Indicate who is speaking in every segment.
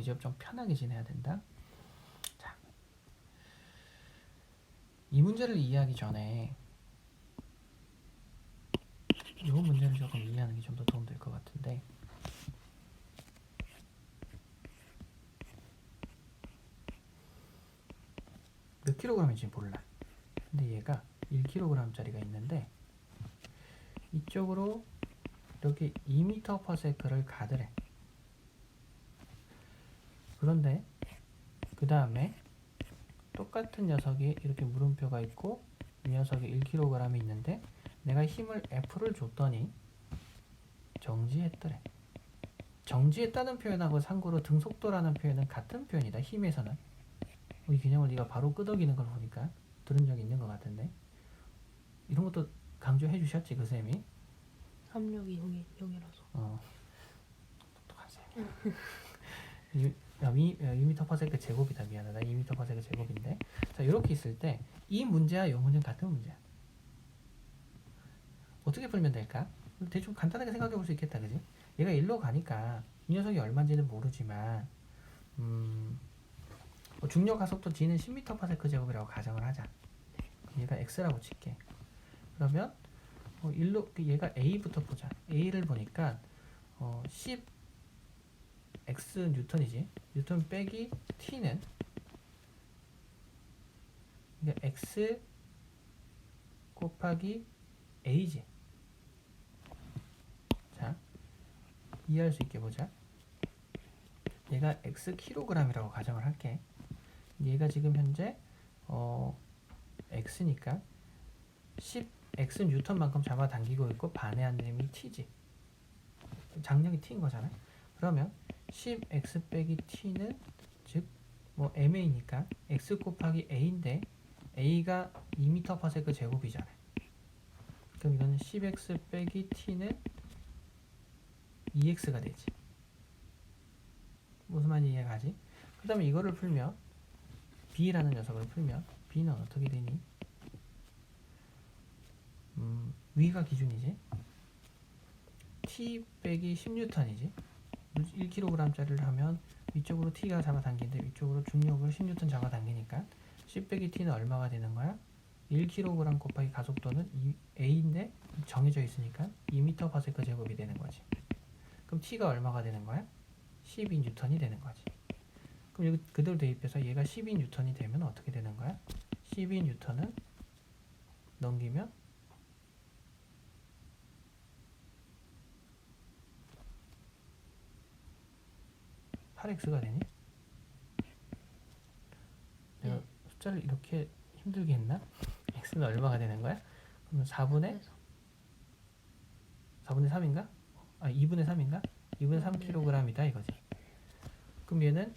Speaker 1: 이제 좀 편하게 지내야 된다. 자, 이 문제를 이해하기 전에 이 문제를 조금 이해하는 게 좀 더 도움 될 것 같은데. 몇 킬로그램인지 몰라. 근데 얘가 1kg짜리가 있는데 이쪽으로 이렇게 2m/s를 가드래. 그런데 그 다음에 똑같은 녀석이 이렇게 물음표가 있고 이 녀석이 1kg이 있는데 내가 힘을 F를 줬더니 정지했더래. 정지했다는 표현하고 상고로 등속도라는 표현은 같은 표현이다. 힘에서는. 이 개념을 네가 바로 끄덕이는 걸 보니까 들은 적이 있는 것 같은데 이런 것도 강조해 주셨지 그 쌤이
Speaker 2: 압력이 0이 0이라서
Speaker 1: 어 똑똑한 쌤 유- 야, 미, 야, 2m 퍼센트 제곱이다. 미안하다. 2m 퍼센트 제곱인데. 자 이렇게 있을 때 이 문제와 이 문제는 같은 문제야. 어떻게 풀면 될까? 대충 간단하게 생각해 볼 수 있겠다. 그지? 얘가 일로 가니까 이 녀석이 얼마인지는 모르지만 음, 뭐 중력 가속도 g는 10m 퍼센트 제곱이라고 가정을 하자. 얘가 x라고 칠게. 그러면 어, 일로 그 얘가 a부터 보자. A를 보니까 어, 10 x 뉴턴이지. 뉴턴 빼기 t는 그러니까 x 곱하기 a지. 자 이해할 수 있게 보자. 얘가 x 킬로그램이라고 가정을 할게. 얘가 지금 현재 어 x니까 10 x 뉴턴만큼 잡아당기고 있고 반의 힘이 t지. 장력이 t인 거잖아요 그러면 10x 빼기 t는 즉 뭐 ma니까 x 곱하기 a인데 a가 2m/s 제곱이잖아요 그럼 이거는 10x 빼기 t는 2x가 되지 무슨 말인지 이해가지? 그 다음에 이거를 풀면 b라는 녀석을 풀면 b는 어떻게 되니? 음, 위가 기준이지 t 빼기 10뉴턴이지 1kg짜리를 하면 위쪽으로 t가 잡아당기는데 위쪽으로 중력을 10뉴턴 잡아당기니까 10 빼기 t는 얼마가 되는 거야? 1kg 곱하기 가속도는 이- a인데 정해져 있으니까 2m/s 제곱이 되는 거지 그럼 t가 얼마가 되는 거야? 12뉴턴이 되는 거지 그럼 여기 그대로 대입해서 얘가 12뉴턴이 되면 어떻게 되는 거야? 12뉴턴은 넘기면 팔 x 가 되니? 내가
Speaker 2: 네.
Speaker 1: 숫자를 이렇게 힘들게 했나? x는 얼마가 되는 거야? 그러면 4분의
Speaker 2: 그래서
Speaker 1: 4분의 3인가? 아 2분의 3인가? 2분의 3kg이다 이거지. 그럼 얘는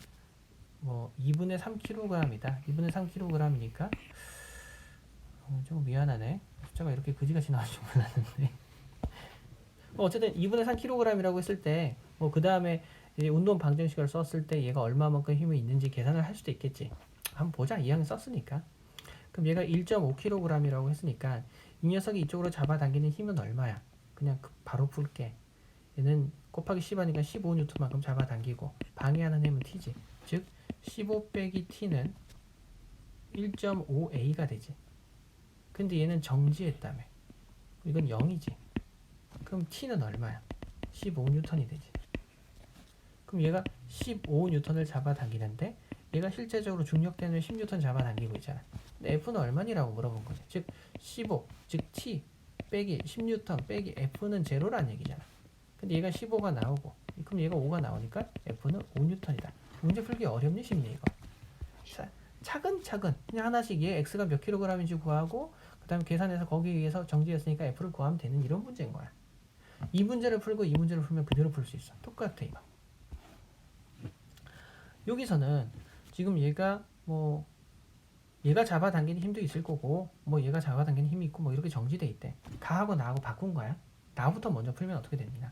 Speaker 1: 뭐 2분의 3kg이다. 2분의 3kg이니까 어, 좀 미안하네. 숫자가 이렇게 그지같이 나올 줄 몰랐는데. 뭐 어쨌든 2분의 3kg이라고 했을 때뭐그 다음에 운동 방정식을 썼을 때 얘가 얼마만큼 힘이 있는지 계산을 할 수도 있겠지. 한번 보자. 이항 썼으니까. 그럼 얘가 1.5kg이라고 했으니까 이 녀석이 이쪽으로 잡아당기는 힘은 얼마야? 그냥 그- 바로 풀게. 얘는 곱하기 10하니까 15N만큼 잡아당기고 방해하는 힘은 T지. 즉 15 빼기 T는 1.5A가 되지. 근데 얘는 정지했다며. 이건 0이지. 그럼 T는 얼마야? 15N이 되지. 그럼 얘가 15N을 잡아당기는데 얘가 실제적으로 중력 때문에 10N 잡아당기고 있잖아. 근데 F는 얼마니라고 물어본 거지. 즉 15, 즉 T 빼기 10N 빼기 F는 제로란 얘기잖아. 근데 얘가 15가 나오고 그럼 얘가 5가 나오니까 F는 5N이다. 문제 풀기 어렵니 쉽니 이거? 차, 차근차근 그냥 하나씩 얘 X가 몇 킬로그램인지 구하고 그 다음에 계산해서 거기에 의해서 정지했으니까 F를 구하면 되는 이런 문제인 거야. 이 문제를 풀고 이 문제를 풀면 그대로 풀 수 있어. 똑같아 이거. 여기서는 지금 얘가 뭐 얘가 잡아당기는 힘도 있을 거고 뭐 얘가 잡아당기는 힘이 있고 뭐 이렇게 정지돼 있대. 가하고 나하고 바꾼 거야. 나부터 먼저 풀면 어떻게 됩니까?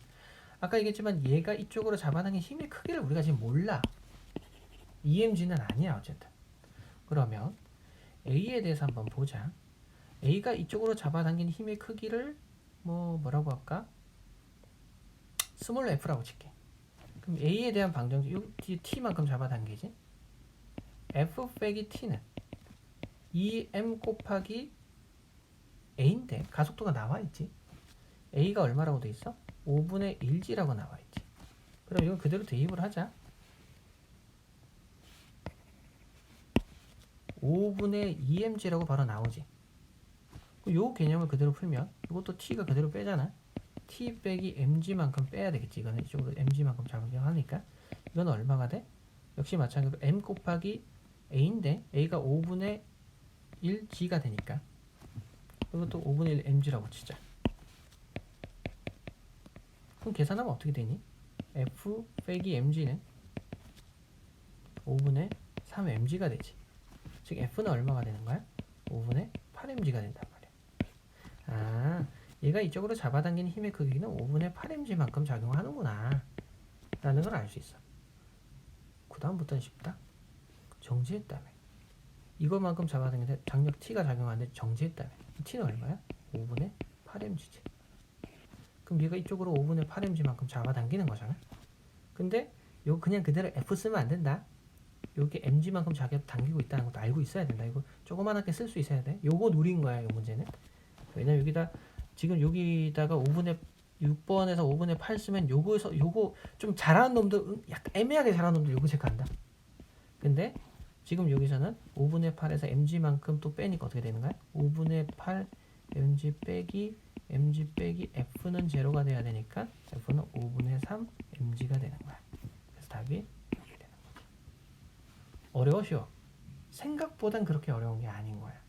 Speaker 1: 아까 얘기했지만 얘가 이쪽으로 잡아당긴 힘의 크기를 우리가 지금 몰라. EMG는 아니야 어쨌든. 그러면 A에 대해서 한번 보자. A가 이쪽으로 잡아당긴 힘의 크기를 뭐 뭐라고 할까? 스몰 f라고 칠게. 그럼 a에 대한 방정식 요 뒤에 t만큼 잡아당기지. f 빼기 t는 2m 곱하기 a인데 가속도가 나와 있지. a가 얼마라고 돼 있어? 5분의 1g라고 나와 있지. 그럼 이건 그대로 대입을 하자. 5분의 2mg라고 바로 나오지. 그요 개념을 그대로 풀면 이것도 t가 그대로 빼잖아. T 빼기 mg만큼 빼야 되겠지. 이거는 이쪽으로 mg만큼 작용하니까 이건 얼마가 돼? 역시 마찬가지로 m 곱하기 a인데 a가 5분의 1g가 되니까 이것도 5분의 1 mg라고 치자. 그럼 계산하면 어떻게 되니? f 빼기 mg는 5분의 3 mg가 되지. 즉 f는 얼마가 되는 거야? 5분의 8 mg가 된단 말이야. 아, 얘가 이쪽으로 잡아당기는 힘의 크기는 5분의 8 mg만큼 작용하는구나. 라는 걸 알 수 있어. 그 다음부터는 쉽다. 정지했다며. 이것만큼 잡아당기는데 장력 t가 작용하는데 정지했다며. t는 얼마야? 5분의 8 mg지. 그럼 얘가 이쪽으로 5분의 8 mg만큼 잡아당기는 거잖아. 근데 이거 그냥 그대로 f 쓰면 안 된다. 여기 mg만큼 자기가 당기고 있다는 것도 알고 있어야 된다. 이거 조그만하게 쓸 수 있어야 돼. 요거 누린 거야, 이 문제는. 왜냐면 여기다 지금 여기다가 5분의 6번에서 5분의 8 쓰면 요거에서 요거 좀 잘하는 놈들 응, 약간 애매하게 잘하는 놈들 요거 체크한다. 근데 지금 여기서는 5분의 8에서 mg만큼 또 빼니까 어떻게 되는 거야? 5분의 8 mg 빼기 mg 빼기 f는 제로가 돼야 되니까 f는 5분의 3 mg가 되는 거야. 그래서 답이 이렇게 되는 거야. 어려워 쉬워. 생각보단 그렇게 어려운 게 아닌 거야.